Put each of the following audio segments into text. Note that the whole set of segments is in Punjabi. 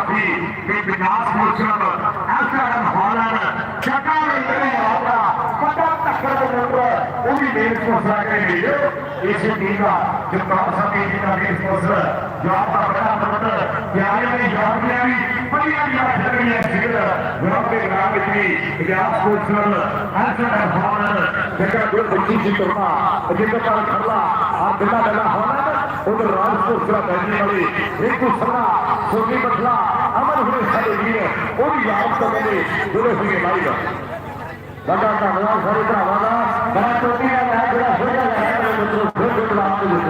ਟੀਮ ਦੇ ਚਾਰ ਜਾਫੀ ਤੇ ਵਿਨਾਸ਼ ਮੋਚਨ ਐਸਆਰਐਮ ਹਾਲਨ ਚੱਕਾ ਲਈ ਆਉਂਦਾ ਪਤਾ ਟੱਕਰ ਦੇ ਨੰਬਰ ਉਹ ਵੀ ਮੇਨ ਸਪੋਸਰ ਕਰਨਗੇ ਇਸ ਟੀਮ ਦਾ ਜਗਤਾਰ ਸਾਹਿਬ ਜੀ ਦਾ ਮੇਨ ਸਪੋਸਰ ਜਵਾਬ ਦਾ ਬੜਾ ਪ੍ਰਬੰਧ ਪਿਆਰੇ ਨੇ ਜਵਾਬ ਦਿਆ ਵੀ ਬੜੀਆਂ ਯਾਦ ਲੱਗਣੀਆਂ ਸਿਰ ਜਵਾਬ ਦੇ ਨਾਮ ਵਿੱਚ ਵੀ ਇਤਿਹਾਸ ਸਪੋਸਰ ਐਸਆਰਐਮ ਹਾਲਨ ਜਗ੍ਹਾ ਗੁਰ ਬੱਚੀ ਜੀ ਤੁਰਨਾ ਅਜਿਹਾ ਕਾਲ ਖੜਲਾ ਆ ਬਿੱਲਾ ਬਿੱਲਾ ਹਾਲਨ ਉਧਰ ਰਾਜਪੂਤ ਦਾ ਬੈਠਣੇ ਵਾਲੇ ਰਿੰਕੂ ਸਰਨਾ ਸੋਨੀ ਬਠਲਾ ਅਮਰ ਹੁਣੇ ਸਾਡੇ ਵੀਰ, ਉਹ ਵੀ ਯਾਦ ਕਰਦੇ ਜਿਹੜੇ ਸੀਗੇ ਲਾਈਵ ਲਗਾ ਧੰਨਵਾਦ ਸਾਰੇ ਭਰਾਵਾਂ ਦਾ। ਬੜਾ ਟੋਪੀ ਦਾ ਮੈਚ ਜਿਹੜਾ ਖੇਡਿਆ ਜਾ ਰਿਹਾ ਹੈ ਮਿੱਤਰੋ, ਫਿਰ ਤੋਂ ਕਲਾਸ ਦੇ ਵਿੱਚ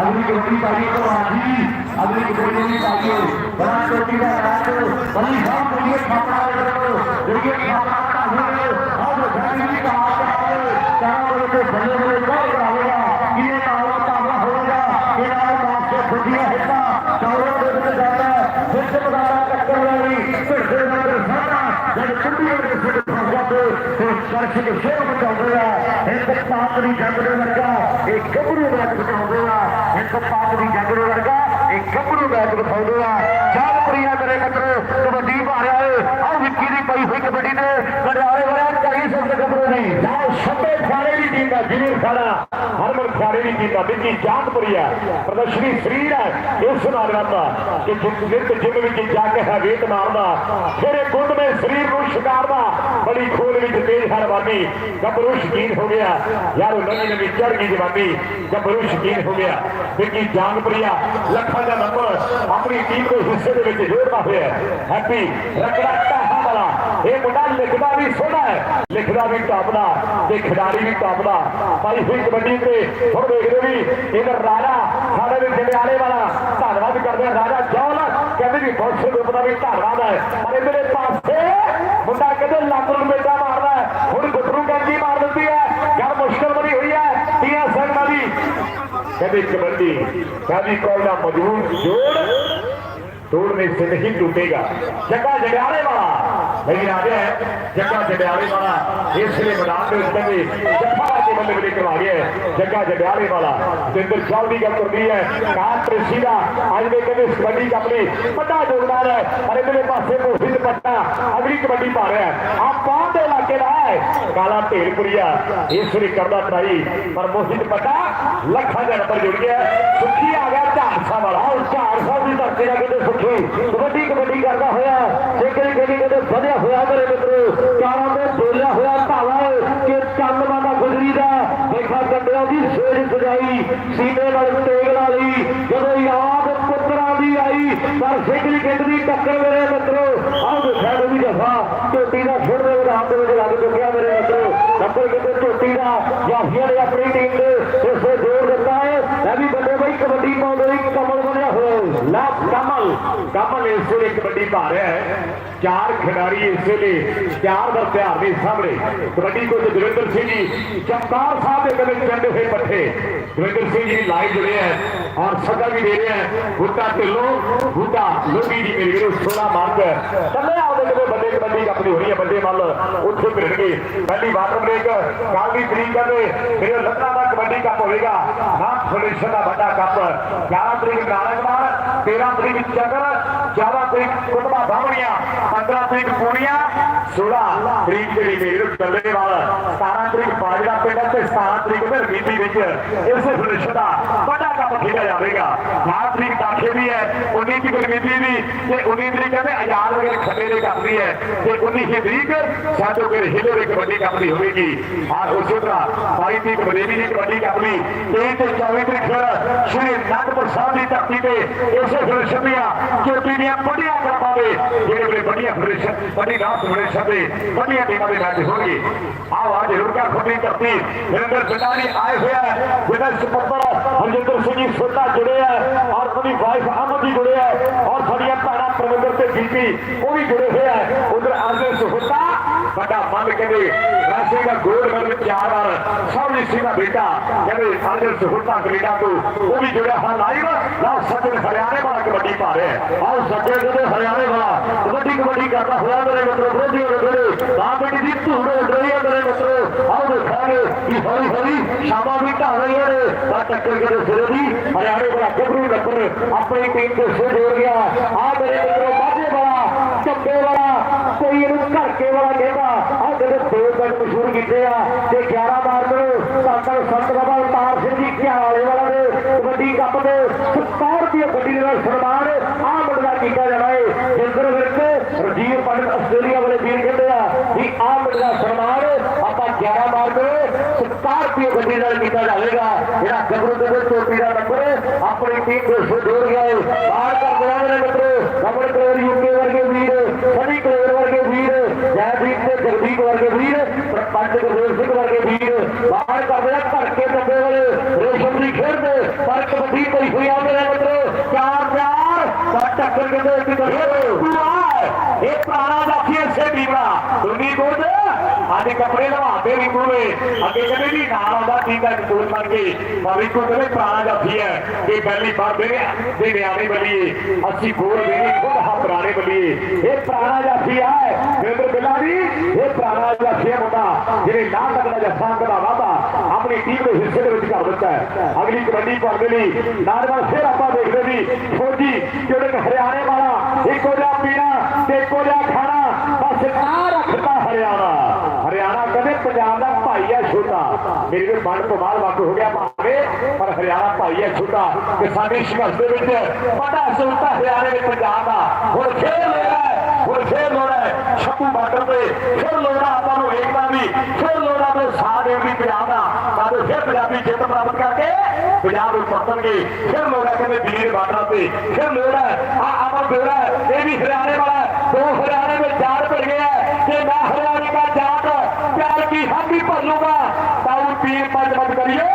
ਅਗਲੀ ਕਬੱਡੀ ਪਾਈ ਤੋਂ ਆਜੀ ਅਗਲੀ ਕਬੱਡੀ ਦੀ ਪਾਈ ਬੜਾ ਟੋਪੀ ਦਾ ਮੈਚ ਬੜੀ ਸਾਹ ਬੜੀ ਖਾਪੜਾ ਜਿਹੜੀ ਖਾਪੜਾ ਦਾ ਹੋਵੇ ਆਹ ਜਾਨੀ ਦੀ ਕਮਾਲ ਕਰਾਵੇ ਚਾਰਾਂ ਵਜੇ ਤੇ ਬੱਲੇ ਬੱਲੇ ਬਹੁਤ ਕਰਾਵੇਗਾ ਕਿਨੇ ਤਾਵਾ ਤਾਵਾ ਹੋਵੇਗਾ ਇਹਨਾਂ ਮਾਸੇ ਖੁੱਡੀਆਂ ਹਿੱਟਾਂ ਚੌਰਾਂ ਦੇ ਵਿੱਚ ਜਾਂਦਾ ਫਿਰ ਤੇ ਬਦਾਲਾ ਟੱਕਰ ਵਾਲੀ ਭਿੜਦੇ ਨਾਲ ਸਾਡਾ ਜਦ ਕੁੰਡੀ ਦੇ ਸਿਰ ਫਸਿਆ ਤੇ ਤੇ ਸਰਸ਼ ਬਚਾਉਂਦੇ ਆ। ਇੱਕ ਪਾਪ ਦੀ ਜੰਗ ਦੇ ਵਰਗਾ ਇਹ ਗੱਭਰੂ ਮੈਚ ਬਚਾਉਂਦੇ ਆ। ਇੱਕ ਪਾਪ ਦੀ ਜੰਗ ਦੇ ਵਰਗਾ, ਇੱਕ ਗੱਭਰੂ ਮੈਚ ਬਚਾਉਂਦੇ ਆ। ਜਦ ਪ੍ਰਿਆ ਮੇਰੇ ਮਿੱਤਰੋ ਕਬੱਡੀ ਭਾਰਿਆ ਏ। ਆਹ ਵਿੱਕੀ ਦੀ ਪਈ ਹੋਈ ਕਬੱਡੀ ਦੇ ਕੜਾਰੇ ਵਾਲਾ ਕਈ ਸਭ ਗੱਭਰੂ ਨਹੀਂ ਜਾਓ ਸੱਤੇ ਖਾੜੇ ਦੀ ਟੀਮ ਦਾ ਜੀਵਨ ਖਾੜਾ। ਹਰਮਨ ਖਾੜੇ ਦੀ ਟੀਮ ਦਾ ਪ੍ਰਦਰਸ਼ਨੀ ਸਰੀਰ ਹੈ। ਇਸ ਨਾਗਰਾਤ ਦਾ ਕਿ ਨਿਤ ਜਿਮ ਵਿੱਚ ਜਾ ਕੇ ਹੈ ਮਾਰਦਾ, ਫਿਰ ਇਹ ਗੁੰਦ ਦੇ ਸਰੀਰ ਨੂੰ ਸ਼ਿਕਾਰਦਾ ਬੜੀ ਖੋਲ ਵਿੱਚ ਤੇਜ਼ ਹਰਵਾਨੀ ਗੱਭਰੂ ਸ਼ਕੀਨ ਹੋ ਗਿਆ। ਯਾਰ ਉਹ ਨਵੀਂ ਨਵੀਂ ਚੜ ਗਈ ਜਵਾਨੀ। ਗੱਭਰੂ ਸ਼ਕੀਨ ਹੋ ਗਿਆ। ਵਿੱਕੀ ਜਾਨਪੁਰੀਆ ਲੱਖਾਂ ਦਾ ਨੰਬਰ ਆਪਣੀ ਟੀਮ ਦੇ ਹਿੱਸੇ ਦੇ ਵਿੱਚ ਜੋੜਦਾ ਹੋਇਆ ਹੈਪੀ ਰਕੜਾ ਇਹ ਮੁੰਡਾ ਲਿਖਦਾ ਵੀ ਸੋਹਣਾ ਹੈ। ਲਿਖਦਾ ਵੀ ਟਾਪ ਦਾ ਤੇ ਖਿਡਾਰੀ ਵੀ ਟਾਪ ਦਾ ਪਾਈ ਕਬੱਡੀ ਤੇ ਹੁਣ ਦੇਖਦੇ ਵੀ ਇਹਦਾ ਰਾਜਾ ਸਾਡੇ ਵੀ ਜੰਡਿਆਲੇ ਵਾਲਾ ਧੰਨਵਾਦ ਕਰਦੇ ਆ। ਰਾਜਾ ਜੌਲ ਕਹਿੰਦੇ ਵੀ ਬਹੁਤ ਸੇ ਦਾ ਵੀ ਧੰਨਵਾਦ ਹੈ। ਪਰ ਇਹਦੇ ਪਾਸੇ ਮੁੰਡਾ ਕਹਿੰਦੇ ਲੱਖ ਰੁਪਏ ਦਾ ਮਾਰਦਾ ਹੁਣ ਗੁੱਟਰੂ ਕੈਂਜੀ ਮਾਰ ਦਿੰਦੀ ਹੈ। ਗੱਲ ਮੁਸ਼ਕਲ ਬਣੀ ਹੋਈ ਹੈ। ਟੀਆ ਸਿੰਘ ਵਾਲੀ ਕਹਿੰਦੇ ਕਬੱਡੀ। ਸਾਡੀ ਕੋਲ ਦਾ ਮਜਬੂਰ ਜੋੜ ਤੋੜਨੇ ਸੇ ਹੀ ਟੁੱਟੇਗਾ। ਜਗਾ ਜਗਾਰੇ ਵਾਲਾ। ਮੇਰੀ ਰਾਜਾ ਜੱਗਾ ਜਡਿਆਲੇ ਵਾਲਾ, ਇਸ ਲਈ ਮੈਦਾਨ ਦੇ ਉੱਤੇ ਵੀ ਜੱਫਾ ਕੇ ਬੰਦੇ ਬੜੇ ਕਰਵਾ ਗਿਆ ਜੱਗਾ ਜਡਿਆਲੇ ਵਾਲਾ, ਜਿੰਦਰ ਸਾਹਿਬ ਦੀ ਗੱਲ ਕਰਦੀ ਹੈ। ਕਾਂਤਰ ਸੀਦਾ ਅੱਜ ਦੇ ਕਹਿੰਦੇ ਕਬੱਡੀ ਆਪਣੀ ਵੱਡਾ ਯੋਗਦਾਨ ਹੈ। ਅਰੇ ਮੇਰੇ ਪਾਸੇ ਮੋਹਿਤ ਪੱਟਾ, ਅਗਲੀ ਕਬੱਡੀ ਪਾ ਰਿਹਾ ਆ ਪਾਉਂ ਦੇ ਇਲਾਕੇ ਦਾ ਹੈ। ਕਾਲਾ ਢੇਲਪੁਰੀਆ ਇਸ ਲਈ ਕਰਦਾ ਟਰਾਈ, ਪਰ ਮੋਹਿਤ ਪੱਟਾ ਲੱਖਾਂ ਦੇ ਨੰਬਰ ਜੁੜ ਗਿਆ ਸੁਖੀ ਆ ਗਿਆ ਝਾਰਸਾ ਵਾਲਾ। ਉਹ ਝਾਰਸਾ ਦੀ ਧਰਤੀ ਦਾ ਕਿਤੇ ਸੁਖੀ। ਕਬੱਡੀ ਕਬੱਡੀ ਕਰਦਾ ਹੋਇਆ। ਜੇ ਕਿਹੜੀ ਕਿਹੜੀ ਕਿਤੇ ਹੋਇਆ ਮੇਰੇ ਮਿੱਤਰੋ ਚਾਰਾਂ ਦੇ ਬੋਲਿਆ ਹੋਇਆ ਧਾਵਾ ਕਿ ਚੰਨਵਾ ਦਾ ਗੁਜਰੀ ਦਾ। ਦੇਖਾ ਕੰਡਿਆਂ ਦੀ ਸੇਜ ਸਜਾਈ, ਸੀਨੇ ਨਾਲ ਤੇਗ ਵਾਲੀ ਜਦੋਂ ਯਾਦ ਪੁੱਤਰਾਂ ਦੀ ਆਈ, ਪਰ ਸੇਕਰੀ ਕਿੰਡ ਦੀ ਟੱਕਰ ਮੇਰੇ ਮਿੱਤਰੋ। ਆਹ ਦੇਖਿਆ ਵੀ ਜਫਾ ਝੋਟੀ ਦਾ ਛੁੱਟ ਦੇ ਵਿਧਾਨ ਦੇ ਵਿੱਚ ਲੱਗ ਚੁੱਕਿਆ ਮੇਰੇ ਮਿੱਤਰੋ। ਨੰਬਰ ਕਿਤੇ ਝੋਟੀ ਦਾ ਜਾਫੀਆਂ ਨੇ ਆਪਣੀ ਟੀਮ ਦੇ ਇਸੇ ਜੋਰ ਦਿੱਤਾ ਹੈ ਮੈਂ ਵੀ ਬੰਦੇ ਬਈ ਕਬੱਡੀ ਪਾਉਂਦੇ ਹੀ ਕਮਲ ਬਣਿਆ ਹੋਇਆ ਲਾ ਕਮਲ ਇਸ ਵੇਲੇ ਕਬੱਡੀ ਪਾ ਹੈ। ਚਾਰ ਖਿਡਾਰੀ ਇਸ ਵੇਲੇ ਚਾਰ ਦਾ ਧਿਆਨ ਦੇ ਸਾਹਮਣੇ। ਕਬੱਡੀ ਕੋਚ ਦਵਿੰਦਰ ਸਿੰਘ ਜੀ, ਚਮਕਾਰ ਸਾਹਿਬ ਦੇ ਕਦੇ ਚੰਡੇ ਹੋਏ ਪੱਠੇ। ਦਵਿੰਦਰ ਸਿੰਘ ਜੀ ਲਾਈਵ ਜੁੜੇ ਹੈ ਔਰ ਸਦਾ ਵੀ ਦੇ ਰਿਹਾ ਹੈ। ਬੁੱਟਾ ਢਿੱਲੋਂ, ਬੁੱਟਾ ਲੋਕੀ ਦੀ ਮੇਰੇ ਵੀਰੋ 16 ਮਾਰਕ ਕੱਲੇ ਆਉਂਦੇ ਕਦੇ ਬੰਦੇ ਕਬੱਡੀ ਆਪਣੀ ਹੋਣੀ ਹੈ ਬੰਦੇ ਮੱਲ ਉੱਥੇ ਭਿੜਨਗੇ ਪਹਿਲੀ ਵਾਟਰ ਬ੍ਰੇਕ ਕੱਲ ਦੀ ਤਰੀਕ ਕਹਿੰਦੇ ਫਿਰ ਲੱਤਾਂ ਦਾ ਕਬੱਡੀ ਕੱਪ ਹੋਵੇਗਾ। ਨਾਮ ਸੋਲੂਸ਼ਨ ਦਾ ਵੱਡਾ ਕੱਪ। 11 ਤਰੀਕ ਨਾਰੰਗਵਾਲ 13 ਤਰੀਕ ਚੱਕਰ 14 ਤਰੀਕ ਕੁਟਬਾ ਬਾਹਣੀਆਂ 15 ਤਰੀਕ ਪੂਣੀਆਂ 16 ਤਰੀਕ ਜਿਹੜੀ ਮੇਰੇ ਚੱਲੇ ਵਾਲ 17 ਤਰੀਕ ਬਾਜਰਾ ਪਿੰਡ ਤੇ 17 ਤਰੀਕ ਫਿਰ ਬੀਬੀ ਵਿੱਚ ਇਸ ਸੋਲੂਸ਼ਨ ਦਾ ਵੱਡਾ ਕੱਪ ਖੇਡਿਆ ਜਾਵੇਗਾ। 8 ਤਰੀਕ ਦਾਖੇ ਵੀ ਹੈ 19 ਤਰੀਕ ਗਰਮੀਤੀ ਦੀ, ਤੇ 19 ਤਰੀਕ ਕਹਿੰਦੇ ਆਜ਼ਾਦ ਵਗੈਰ ਖੱਬੇ ਦੇ ਕੱਪ ਦੀ ਹੈ ਤੇ 19 ਤਰੀਕ ਸਾਡੋ ਫਿਰ ਹਿਲੋ ਦੇ ਕਬੱਡੀ ਕੱਪ ਦੀ ਹੋਵੇਗੀ। ਆ ਉਸੇ ਤਰ੍ਹਾਂ 22 ਤਰੀਕ ਬਰੇਲੀ ਦੀ ਕਬੱਡੀ ਕੱਪ ਦੀ 23 ਤੇ 24 ਤਰੀਕ ਫਿਰ ਸ਼੍ਰੀ ਅਨੰਦਪੁਰ ਸਾਹਿਬ ਦੀ ਧਰਤੀ ਤੇ ਇਸੇ ਫੈਡਰੇਸ਼ਨ ਦੀਆਂ ਚੋਟੀ ਦੀਆਂ ਵੱਡੀਆਂ ਕਲੱਬਾਂ ਦੇ, ਜਿਹੜੇ ਬੜੇ ਵੱਡੀਆਂ ਫੈਡਰੇਸ਼ਨ, ਵੱਡੀ ਰਾਤ ਫੈਡਰੇਸ਼ਨ ਦੇ, ਵੱਡੀਆਂ ਟੀਮਾਂ ਦੇ ਮੈਚ ਹੋਣਗੇ। ਆਓ ਅੱਜ ਰੁੜਕਾ ਖੁੱਡੀ ਧਰਤੀ। ਨਿਰੰਦਰ ਪਿੰਡਾਰੀ ਆਏ ਹਰਜਿੰਦਰ ਸਿੰਘ ਜੀ ਸੋਤਾ ਜੁੜੇ ਹੈ ਔਰ ਉਹਦੀ ਵਾਈਫ ਅਮਨ ਜੀ ਜੁੜੇ ਹੈ ਔਰ ਸਾਡੀਆਂ ਭੈਣਾਂ ਪ੍ਰਵਿੰਦਰ ਤੇ ਬੀਬੀ ਉਹ ਵੀ ਜੁੜੇ ਹੋਏ ਹੈ ਉਧਰ ਅਰਜਨ ਸੁਹਤਾ ਵੱਡਾ ਮਨ ਕਹਿੰਦੇ, ਰਾਸ਼ੀ ਦਾ ਗੋਲਡ ਮੈਡਲ ਚਾਰ ਵਾਰ ਸਭ ਸਿੰਘ ਦਾ ਬੇਟਾ, ਕਹਿੰਦੇ ਅਰਜਨ ਸੁਹਤਾ ਕੈਨੇਡਾ ਤੋਂ, ਉਹ ਵੀ ਜੁੜਿਆ ਹਾਂ ਲਾਈਵ ਲਓ ਸੱਜਣ ਹਰਿਆਣੇ ਵਾਲਾ ਕਬੱਡੀ ਪਾ ਰਿਹਾ ਹੈ। ਆਓ ਸੱਜਣ ਜਿਹੜੇ ਹਰਿਆਣੇ ਵਾਲਾ ਕਬੱਡੀ ਕਬੱਡੀ ਕਰਦਾ ਹੋਇਆ ਮੇਰੇ ਮਿੱਤਰੋ ਵਿਰੋਧੀ ਹੋ ਬਾਬੜੀ ਦੀ ਧੂੜ ਉੱਡ ਰਹੀ ਹੈ ਮੇਰੇ ਮਿੱਤਰੋ ਵੀ ਢਾਲ ਰਹੀਆਂ ਨੇ। ਤਾਂ ਟੱਕਰ ਕੇ ਸਿਰੇ ਦੀ ਹਰਿਆਣੇ ਵਾਲਾ ਗੱਭਰੂ ਨੰਬਰ ਆਪਣੀ ਟੀਮ ਦੇ ਸਿਰ ਜੋੜ ਗਿਆ। ਆ ਮੇਰੇ ਮਿੱਤਰੋ ਮਾਝੇ ਵਾਲਾ ਚੰਬੇ ਵਾਲਾ, ਕੋਈ ਇਹਨੂੰ ਘਰਕੇ ਵਾਲਾ ਕਹਿੰਦਾ ਆ ਜਿਹੜੇ ਦੋ ਪਿੰਡ ਮਸ਼ਹੂਰ ਕੀਤੇ ਆ, ਤੇ 11 ਮਾਰਚ ਨੂੰ ਸਾਡਾ ਸੰਤ ਬਾਬਾ ਉਤਾਰ ਸਿੰਘ ਜੀ ਘਿਆ ਵਾਲਾ ਦੇ ਕਬੱਡੀ ਕੱਪ ਦੇ 70 ਦੀ ਗੱਡੀ ਦੇ ਨਾਲ ਸਨਮਾਨ ਆ ਮੁੰਡਾ ਕੀਤਾ ਜਾਣਾ ਹੈ ਜਿੰਦਰ ਵਿਰਕ ਰਜੀਵ ਪੰਡਤ ਆਸਟ੍ਰੇਲੀਆ ਵਾਲੇ ਵੀਰ ਕਹਿੰਦੇ ਆ ਵੀ ਆ ਮੁੰਡਾ ਸਨਮਾਨ ਆਪਾਂ 11 ਮਾਰਚ ਨੂੰ 70 ਗੱਡੀ ਨਾਲ ਕੀਤਾ ਜਾਵੇਗਾ। ਜਿਹੜਾ ਗੱਭਰੂ ਦੇ ਚੋਟੀ ਦਾ ਨੰਬਰ ਆਪਣੀ ਟੀਮ ਦੇ ਸਿਰ ਜੋੜ ਬਾਹਰ ਕਰ ਦੇਣਾ ਮੇਰੇ ਮਿੱਤਰੋ ਕਮਲ ਕਲੇਰ ਯੂਕੇ ਵਰਗੇ ਵੀਰ, ਸਨੀ ਕਲੇਰ ਵਰਗੇ ਵੀਰ ਜੈਦੀਪ ਤੇ ਜਗਦੀਪ ਵਰਗੇ ਵੀਰ ਪੰਜ ਗੁਰਦੇਵ ਸਿੰਘ ਵਰਗੇ ਵੀਰ। ਬਾਹਰ ਕਰ ਦੇਣਾ ਧੜਕੇ ਡੱਬੇ ਵਾਲੇ ਰੇਸ਼ਮ ਦੀ ਖੇਡ ਪਰ ਕਬੱਡੀ ਪਈ ਹੋਈ ਆ ਮੇਰੇ ਮਿੱਤਰੋ। ਚਾਰ ਚਾਰ ਤਾਂ ਟੱਕਰ ਕੇ ਇੱਕ ਕਰੇ ਇਹ ਪੁਰਾਣਾ ਜਾਫੀ ਸੇ ਟੀਮਾ ਦੁਨੀ ਗੁਰਦ ਆਦੇ ਕੱਪੜੇ ਲਵਾਦੇ ਵੀ ਕੋਲੇ ਅੱਗੇ ਕਦੇ ਵੀ ਨਾਲ ਆਉਂਦਾ, ਠੀਕ ਹੈ ਕੋਲ ਬਣ ਕੇ ਪਰ ਇੱਕੋ ਕਦੇ ਪੁਰਾਣਾ ਜਾਫੀ ਹੈ ਕਿ ਪਹਿਲੀ ਵਾਰ ਦੇ ਦੇ ਨਿਆਣੇ ਬੱਲੀਏ ਅਸੀਂ ਗੋਲ ਦੇਣੀ ਖੁਦ ਹਾ ਪੁਰਾਣੇ ਬੱਲੀਏ ਇਹ ਪੁਰਾਣਾ ਜਾਫੀ ਹੈ ਬਿੰਦਰ ਬਿਲਾੜੀ ਇਹ ਪੁਰਾਣਾ ਜਾਫੀ ਹੈ ਮੁੰਡਾ ਜਿਹੜੇ ਨਾ ਤੱਕਦਾ ਜੱਫਾ ਦਾ ਵਾਦਾ ਆਪਣੀ ਟੀਮ ਦੇ ਹਿੱਸੇ ਦੇ ਵਿੱਚ ਕਰ ਦਿੱਤਾ ਹੈ। ਅਗਲੀ ਕਬੱਡੀ ਪਾਉਣ ਦੇ ਲਈ? ਨਾਰਵਾਲ ਫਿਰ ਆਪਾਂ ਦੇਖਦੇ ਵੀ ਫੌਜੀ, ਜਿਹੜੇ ਕਿ ਹਰਿਆਣੇ ਵਾਲਾ, ਇੱਕੋ ਜਿਹਾ ਪੀਣਾ ਤੇ ਇੱਕੋ ਜਿਹਾ ਖਾਣਾ, ਬਸ ਆ ਰੱਖਦਾ ਹਰਿਆਣਾ ਹਰਿਆਣਾ ਕਦੇ ਪੰਜਾਬ ਦਾ ਭਾਈ ਹੈ ਛੋਟਾ। ਮੇਰੇ ਵੀ ਮਨ ਤੋਂ ਬਾਹਰ ਵਾਕ ਹੋ ਗਿਆ ਭਾਵੇਂ, ਪਰ ਹਰਿਆਣਾ ਭਾਈ ਹੈ ਛੋਟਾ। ਕਿ ਸਾਡੇ ਸੰਘਰਸ਼ ਦੇ ਵਿੱਚ ਵੱਡਾ ਸੁਲਤਾ ਹਰਿਆਣੇ ਦੇ ਪੰਜਾਬ ਦਾ। ਹੁਣ ਖੇਡ ਲੈਣਾ ਹੁਣ ਖੇਡ ਲੋੜਾ ਛੱਪੂ ਬਾਰਡਰ ਤੇ। ਫਿਰ ਲੋੜਾ ਆਪਾਂ ਨੂੰ ਏਕਤਾ ਵੀ ਫਿਰ ਲੋੜਾ ਦੇ ਸਾਥ ਦੇਣ ਦੀ ਪੰਜਾਬ ਦਾ। ਸਾਡੇ ਫਿਰ ਪੰਜਾਬੀ ਜਿੱਤ ਪ੍ਰਾਪਤ ਕਰਕੇ ਪੰਜਾਬ ਨੂੰ ਪਰਤਣਗੇ। ਫਿਰ ਲੋੜਾ ਕਹਿੰਦੇ ਵੀਰ ਬਾਰਡਰ ਤੇ। ਫਿਰ ਲੋੜਾ तीन पांच मत करियो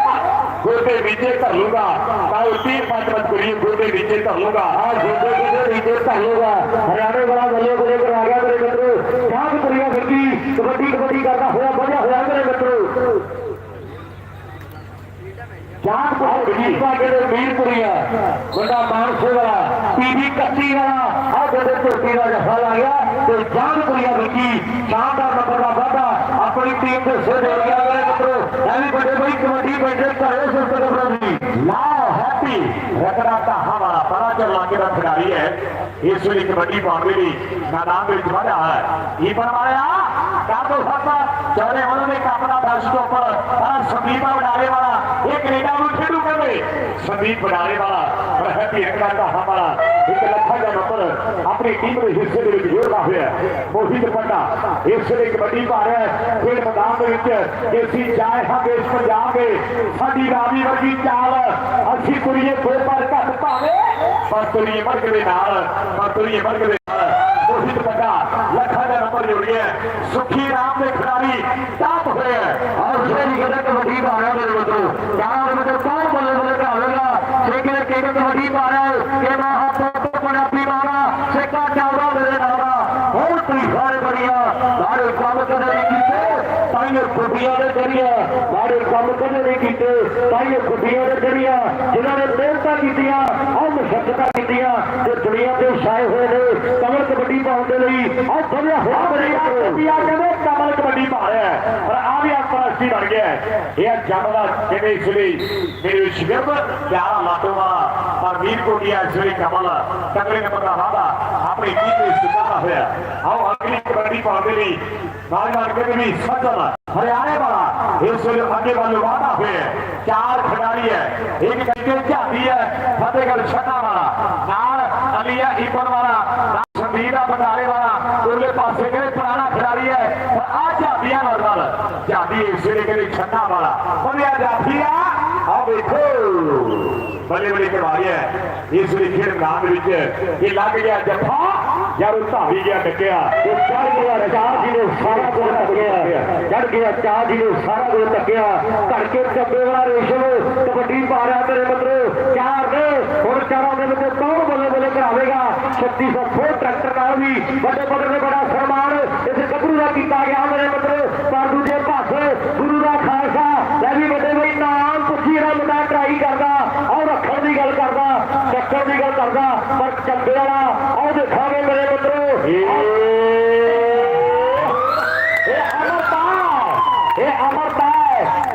गोटे नीचे कर लूंगा ताऊ तीन पांच मत करियो गोटे नीचे कर लूंगा हाँ गोटे गोटे नीचे कर लूंगा हरियाणा बड़ा गलियों को लेकर आगे करे मित्रों क्या करिएगा कबड्डी कबड्डी कबड्डी करता हुआ बढ़िया हुआ करे मित्रों जान को जीतवा के वीरपुरी है बंदा मानसे वाला पीवी कच्ची वाला और बड़े तुर्की का जफा आ गया तो जान को बल्कि शानदार नंबर का वादा अपनी टीम को सिर हो गया ਬੜੀ ਕਬੱਡੀ ਬੈਠੇ ਘਰੇ ਸੁਰਤ ਕਰਨਾ ਜੀ ਲਾਓ ਹੈਪੀ। ਰਗੜਾ ਦਾ ਹਵਾਲਾ ਬੜਾ ਚਿਰ ਲਾਗੇ ਦਾ ਖਿਡਾਰੀ ਹੈ। ਇਸ ਵੇਲੇ ਕਬੱਡੀ ਪਾਉਣ ਦੇ ਲਈ ਮੈਦਾਨ ਦੇ ਵਿੱਚ ਵਧਿਆ ਹੈ। ਕੀ ਬਣਵਾਇਆ? ਕਾਦੋ ਸਾਪਾ ਚੌੜੇ ਉਹਨਾਂ ਨੇ ਕੱਪ ਦਾ ਦਰਸ਼ ਤੋਂ ਉੱਪਰ। ਪਰ ਸੰਦੀਪ ਵਡਾਲੇ ਵਾਲਾ। ਇਹ ਕੈਨੇਡਾ ਨੂੰ ਖੇਡੂ ਕਹਿੰਦੇ ਸੰਦੀਪ ਵਡਾਲੇ ਵਾਲਾ, ਪਰ ਹੈਪੀ ਰਗੜਾ ਦਾ ਹਵਾਲਾ ਇੱਕ ਲੱਖਾਂ ਦਾ ਨੰਬਰ ਆਪਣੀ ਟੀਮ ਦੇ ਹਿੱਸੇ ਦੇ ਵਿੱਚ ਜੋੜਦਾ ਹੋਇਆ ਮੋਹਿਤ ਪੱਟਾ ਇਸ ਵੇਲੇ ਕਬੱਡੀ ਪਾ ਹੈ। ਖੇਡ ਮੈਦਾਨ ਦੇ ਵਿੱਚ ਏਸੀ ਚਾਹੇ ਹਾਂ, ਦੇਸ਼ ਪੰਜਾਬ ਦੇ। ਸਾਡੀ ਰਾਵੀ ਵਰਗੀ ਚਾਲ, ਅਸੀਂ ਕੁੜੀਏ ਦੋ ਪਰ ਘੱਟ ਭਾਵੇਂ। ਪਰ ਤੁਰੀਏ ਵਰਗ ਦੇ ਨਾਲ, ਪਰ ਤੁਰੀਏ ਵਰਗ ਦੇ ਨਾਲ। ਮੋਹਿਤ ਪੱਟਾ ਲੱਖਾਂ ਦਾ ਨੰਬਰ ਜੋੜਿਆ ਸੁਖੀ ਰਾਮ ਦੇ ਖਿਡਾਰੀ ਟਾਪ ਹੋਏ ਔਰ ਜਿਹੜੀ ਕਹਿੰਦਾ ਕਬੱਡੀ ਪਾ ਰਿਹਾ ਮੇਰੇ ਵੱਲੋਂ ਚਾਰਾਂ ਦੇ ਵਿੱਚ ਕੌਣ ਬੱਲੇ ਬੱਲੇ ਕਰਾਵੇਗਾ ਸੇਕੇ ਕੇ ਕਬੱਡੀ ਪਾ ਰਿਹਾ ਹੈ ਕਿ ਮਾ ਹੱਥ ਪੰਜਾਬੀ ਮਾਰਾ ਸੇਕਾ ਚਾਵੜਾ ਮੇਰੇ ਨਾਲਾ ਹੋਰ ਕੋਈ ਸਾਰੇ ਬੜੀਆਂ ਸਾਰੇ ਕੰਮ ਕਦੇ ਨਹੀਂ ਕੀਤੇ ਤਾਈਏ ਖੁੱਡੀਆਂ ਦੇ ਜਰੀਆ ਸਾਰੇ ਕੰਮ ਕਦੇ ਨਹੀਂ ਕੀਤੇ ਤਾਈਏ ਖੁੱਡੀਆਂ ਦੇ ਜਰੀਆ ਜਿਨ੍ਹਾਂ ਨੇ ਮਿਹਨਤਾਂ ਕੀਤੀਆਂ ਆਹ ਮੁਸ਼ਕਲਾਂ ਕੀਤੀਆਂ ਤੇ ਦੁਨੀਆ ਤੇ ਛਾਏ ਹੋਏ ਨੇ ਕਮਲ ਕਬੱਡੀ ਪਾਉਣ ਦੇ ਲਈ ਆਹ ਵਧੀਆ ਹੋਇਆ ਬੜੀ ਆ ਕਹਿੰਦੇ ਕਬੱਡੀ ਪਾ ਰਿਹਾ ਹੈ। ਪਰ ਆ ਵੀ ਅੰਤਰਰਾਸ਼ਟਰੀ ਬਣ ਗਿਆ ਹੈ। ਇਹ ਜੰਮ ਜਿਵੇਂ ਇਸ ਲਈ ਮੇਰੇ ਸ਼ਿਗਰਦ ਪਿਆਰਾ ਲਾਟੋ ਵਾਲਾ ਪਰ ਕੋਟੀਆ ਇਸ ਵੇਲੇ ਕਮਲ ਤਗੜੇ ਨੰਬਰ ਦਾ ਵਾਦਾ ਆਪਣੀ ਟੀਮ ਦੇ ਸਿੱਧਾ ਹੋਇਆ ਆਓ ਅਗਲੀ ਕਬੱਡੀ ਪਾਉਣ ਦੇ ਲਈ ਨਾਲ ਨਾਲ ਕਹਿੰਦੇ ਵੀ ਸੱਜਣ ਹਰਿਆਣੇ ਵਾਲਾ ਇਸ ਵੇਲੇ ਅੱਗੇ ਵੱਲ ਵਾਦਾ ਹੋਇਆ ਚਾਰ ਖਿਡਾਰੀ ਹੈ। ਇੱਕ ਕਰਕੇ ਝਾਦੀ ਹੈ। ਫਤਿਹਗੜ੍ਹ ਛੱਡਾ ਵਾਲਾ। ਨਾਲ ਅਲੀਆ ਈਪਨ ਵਾਲਾ। ਨਾਲ ਸੰਦੀਪ ਦਾ ਬੰਡਾਰੇ ਵਾਲਾ ਉਹਲੇ ਪਾਸੇ ਕਹਿੰਦੇ ਪੁਰਾਣਾ ਖਿਡਾਰੀ ਹੈ ਪਰ ਆ ਝਾਦੀਆਂ ਨਾਲ ਨਾਲ ਝਾਦੀ ਇਸ ਵੇਲੇ। ਵਾਲਾ ਵਧੀਆ ਜਾਫੀ ਆ ਆ ਵੇਖੋ ਬੱਲੇ ਬੱਲੇ ਖਿਡਾਰੀ ਹੈ। ਇਸ ਵੇਲੇ ਖੇਡ ਮੈਦਾਨ ਵਿੱਚ ਇਹ ਲੱਗ ਗਿਆ ਜੱਫਾ ਯਾਰ ਉਹ ਧਾਵੀ ਗਿਆ ਡੱਕਿਆ ਉਹ ਚੜ ਗਿਆ ਚਾਰ ਜੀ ਸਾਰਾ ਕੁਝ ਟੱਕਿਆ ਚੜ ਗਿਆ ਚਾਰ ਜੀ ਸਾਰਾ ਕੁਝ ਟੱਕਿਆ ਧੜਕੇ ਚੱਬੇ ਵਾਲਾ ਰੇਸ਼ਮ ਕਬੱਡੀ ਪਾ ਰਿਹਾ ਤੇਰੇ ਮਤਲਬ ਚਾਰ ਨੇ, ਹੁਣ ਚਾਰਾਂ ਦੇ ਵਿੱਚ ਕੌਣ ਬੱਲੇ ਬੱਲੇ ਕਰਾਵੇਗਾ? 3600 ਫੁੱਟ ਟਰੈਕਟਰ ਨਾਲ ਵੀ ਵੱਡੇ ਪੱਧਰ ਤੇ ਬੜਾ ਸਨਮਾਨ ਇਸ ਗੱਭਰੂ ਦਾ ਕੀਤਾ ਗਿਆ ਮੇਰੇ ਮਤਰੋ ਪਰ ਦੂਜੇ ਪਾਸੇ ਗੁਰੂ ਦਾ ਖਾਲਸਾ ਲੈ ਵੀ ਵੱਡੇ ਬਈ ਨਾਮ ਪੁੱਛੀ ਜਿਹੜਾ ਮੁੰਡਾ ਟਰਾਈ ਕਰਦਾ ਔਰ ਰੱਖਣ ਦੀ ਗੱਲ ਕਰਦਾ ਚੱਕਰ ਦੀ ਗੱਲ ਕਰਦਾ ਪਰ ਚੱਬੇ ਵਾਲਾ ਆਹ ਦੇਖਾਂਗੇ ਮੇਰੇ ਮਤਰੋ ਇਹ ਅਮਰਤਾ ਇਹ ਅਮਰਤਾ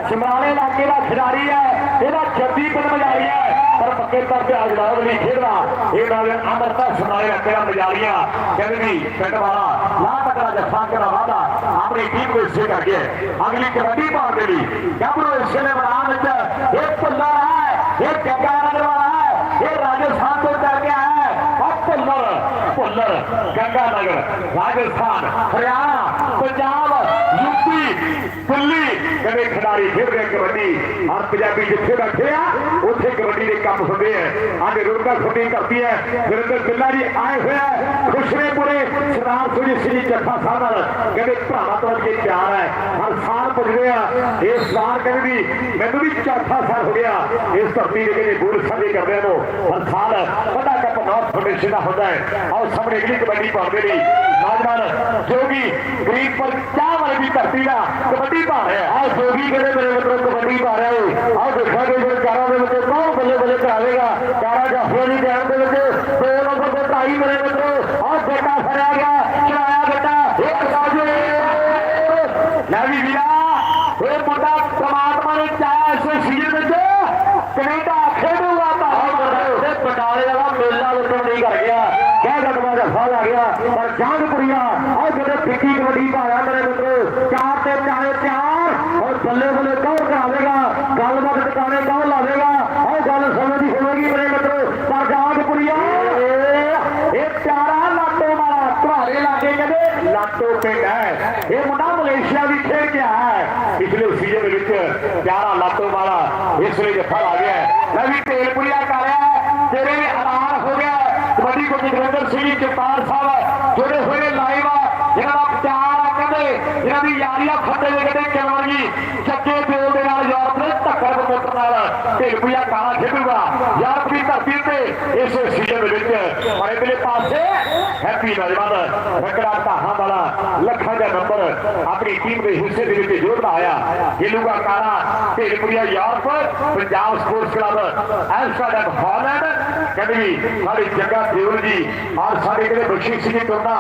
ਸਮਰਾਲੇ ਇਲਾਕੇ ਦਾ ਖਿਡਾਰੀ ਹੈ ਇਹਦਾ ਜੱਦੀ ਪਿੰਡ ਮਜਾਰੀ ਹੈ ਪਰ ਪੱਕੇ ਤੌਰ ਤੇ ਅੱਜ ਦਾ ਨਹੀਂ ਖੇਡਦਾ ਇਹ ਨਾਲ ਅਮਰਤਾ ਸਮਰਾਲੇ ਇਲਾਕੇ ਦਾ ਮਜਾਰੀਆਂ ਕਹਿੰਦੇ ਵੀ ਪਿੰਡ ਵਾਲਾ ਲਾ ਤੱਕੜਾ ਜੱਫਾ ਕੇ ਦਾ ਵਾਦਾ ਆਪਣੀ ਟੀਮ ਨੂੰ ਇਸੇ ਕਰਕੇ ਅਗਲੀ ਕਬੱਡੀ ਪਾਉਣ ਦੇ ਲਈ ਗੱਭਰੂ ਇਸੇ ਨੇ ਮੈਦਾਨ ਵਿੱਚ ਇਹ ਭੁੱਲਾ ਹੈ ਇਹ ਜੱਗਾ ਨਗਰ ਵਾਲਾ ਹੈ ਇਹ ਰਾਜਸਥਾਨ ਤੋਂ ਚੱਲ ਕੇ ਆਇਆ ਹੈ ਆਹ ਭੁੱਲਰ ਭੁੱਲਰ ਗੰਗਾ ਨਗਰ ਰਾਜਸਥਾਨ, ਹਰਿਆਣਾ, ਪੰਜਾਬ, ਯੂਪੀ, ਦਿੱਲੀ। ਕਦੇ ਖਿਡਾਰੀ ਖੇਡਦੇ ਕਬੱਡੀ। ਹਰ ਪੰਜਾਬੀ ਜਿੱਥੇ ਬੈਠੇ ਆ, ਉੱਥੇ ਕਬੱਡੀ ਦੇ ਕੰਮ ਹੁੰਦੇ ਆ। ਆਹ ਰੁੜਕਾ ਛੁੱਟੀ ਕਰਦੀ ਹੈ। ਵਿਰਿੰਦਰ ਬਿੱਲਾ ਜੀ ਆਏ ਹੋਏ ਖੁਸ਼ਰੇਪੁਰੇ ਸਰਦਾਰ ਸੁਜੀ ਸਿੰਘ ਜੱਫਾ ਸਾਹਿਬ ਨਾਲ ਕਹਿੰਦੇ ਭਰਾਵਾਂ ਤੋਂ ਅੱਗੇ ਪਿਆਰ ਹੈ। ਹਰ ਸਾਲ ਪੁੱਜਦੇ ਆ। ਇਸ ਸਾਲ ਕਹਿੰਦੇ ਵੀ ਮੈਨੂੰ ਵੀ ਚੌਥਾ ਸਾਲ ਹੋ ਗਿਆ। ਇਸ ਧਰਤੀ ਦੇ ਕਹਿੰਦੇ ਬੂੜ ਸਾਂਝੇ ਕਰਦੇ ਨੂੰ ਹਰ ਸਾਲ ਵੱਡਾ ਕੱਪ ਫਾਊਂਡੇਸ਼ਨ ਦਾ ਹੁੰਦਾ ਹੈ। ਆਓ ਸਾਹਮਣੇ ਅਗਲੀ ਕਬੱਡੀ ਪਾਉਂਦੇ ਲਈ। ਨੌਜਵਾਨ ਜੋਗੀ ਗਰੀਬ ਪਰ ਚਾਹ ਵਾਲੀ ਦੀ ਧਰਤੀ ਦਾ ਕਬੱਡੀ ਪਾ ਰਿਹਾ ਆਹ ਜੋਗੀ ਕਹਿੰਦੇ ਮੇਰੇ ਮਤਲਬ ਕਬੱਡੀ ਪਾ ਰਿਹਾ ਏ ਆਹ ਦੇਖਾਂਗੇ ਜਿਹੜੇ ਚਾਰਾਂ ਦੇ ਵਿੱਚ ਕੌਣ ਬੱਲੇ ਬੱਲੇ ਕਰਾਵੇਗਾ ਚਾਰਾਂ ਜਾਫੀਆਂ ਦੀ ਟਾਈਮ ਦੇ ਵਿੱਚ ਦੋ ਨੰਬਰ ਤੇ ਢਾਈ ਮੇਰੇ ਮਿੱਤਰੋ ਆਹ ਬੇਟਾ ਫੜਿਆ ਗਿਆ। ਚੜਾਇਆ ਬੇਟਾ ਇੱਕ ਸਾਜੇ ਲੈ ਵੀ ਵੀਰਾ। ਇਹ ਮੁੰਡਾ ਪ੍ਰਮਾਤਮਾ ਨੇ ਚਾਹਿਆ ਇਸ ਸੀਜ਼ਨ ਵਿੱਚ। ਕੈਨੇਡਾ ਖੇਡੂਗਾ ਤਾਂ ਤੇ ਪਟਾਲੇ ਵਾਲਾ ਮੇਲਾ ਲੁੱਟਣ ਨਹੀਂ ਕਰ ਗਿਆ ਕਹਿ ਗਦਮਾ ਦਾ ਫਲ ਆ ਗਿਆ ਪਰ ਆ ਜਿਹੜੇ ਫਿੱਕੀ ਕਬੱਡੀ ਪਾਇਆ ਮੇਰੇ ਮਿੱਤਰੋ ਚਾਰ ਤੇ ਚਾਰੇ ਚਾਰ ਔਰ ਬੱਲੇ ਬੱਲੇ ਕੌਣ ਕਰਾਵੇਗਾ ਗੱਲਬਾਤ ਟਿਕਾਣੇ ਕੌਣ ਲਾਵੇਗਾ ਆਹ ਗੱਲ ਸਮਝ ਦੀ ਹੋਵੇਗੀ ਮੇਰੇ ਮਿੱਤਰੋ ਪਰ ਜਾਂਗਪੁਰੀਆ ਇਹ ਪਿਆਰਾ ਲਾਟੋ ਵਾਲਾ ਤੁਹਾਡੇ ਲਾਗੇ ਕਹਿੰਦੇ ਲਾਟੋ ਪਿੰਡ ਹੈ ਇਹ ਮੁੰਡਾ ਮਲੇਸ਼ੀਆ ਵੀ ਖੇਡ ਕੇ ਆਇਆ ਹੈ ਪਿਛਲੇ ਸੀਜ਼ਨ ਦੇ ਵਿੱਚ ਪਿਆਰਾ ਲਾਟੋ ਵਾਲਾ ਇਸ ਲਈ ਜੱਫਾ ਲਾ ਗਿਆ ਹੈ। ਮੈਂ ਵੀ ਤੇਲ ਪੁਰੀਆ ਕਰ ਰਿਹਾ ਹੈ ਤੇਰੇ ਵੀ ਆਧਾਰ ਹੋ ਗਿਆ ਹੈ। ਕਬੱਡੀ ਕੋਚ ਜਗਿੰਦਰ ਸਿੰਘ ਜੀ ਜਗਤਾਰ ਸਾਹਿਬ ਜੁੜੇ ਹੋਏ ਨੇ ਲਾਈਵ ਆ ਜਿਹਨਾਂ ਦਾ ਪਿਆਰ ਆ ਕਹਿੰਦੇ ਜਿਹਨਾਂ ਦੀ ਯਾਰੀ ਆ ਫੱਟੇ ਦੇ ਕਹਿੰਦੇ ਕਿਵੇਂ ਜੀ ਚੱਕੇ ਪਿਓ ਦੇ ਨਾਲ ਯਾਰ ਨੇ ਧੱਕਰ ਬਮੋਟਰ ਨਾਲ ਢੇਲ ਕਾਲਾ ਖੇਡੂਗਾ। ਯਾਰ ਦੀ ਧਰਤੀ ਤੇ ਇਸ ਸੀਜ਼ਨ ਵਿੱਚ ਪਰ ਇਧਰਲੇ ਪਾਸੇ ਹੈਪੀ ਨੌਜਵਾਨ ਰਕੜਾ ਧਾਹਾਂ ਵਾਲਾ ਲੱਖਾਂ ਦਾ ਨੰਬਰ ਆਪਣੀ ਟੀਮ ਦੇ ਹਿੱਸੇ ਦੇ ਵਿੱਚ ਜੋੜਦਾ ਆਇਆ। ਗਿਲੂਗਾ Kala Dhelpuria Europe Punjab sports club Amsterdam Holland ਕਹਿੰਦੇ ਸਾਡੇ ਜੱਗਾ ਦੇਵਲ ਜੀ ਔਰ ਸਾਡੇ ਜਿਹੜੇ ਬਖਸ਼ੀਸ਼ ਸਿੰਘ ਟੋਨਾ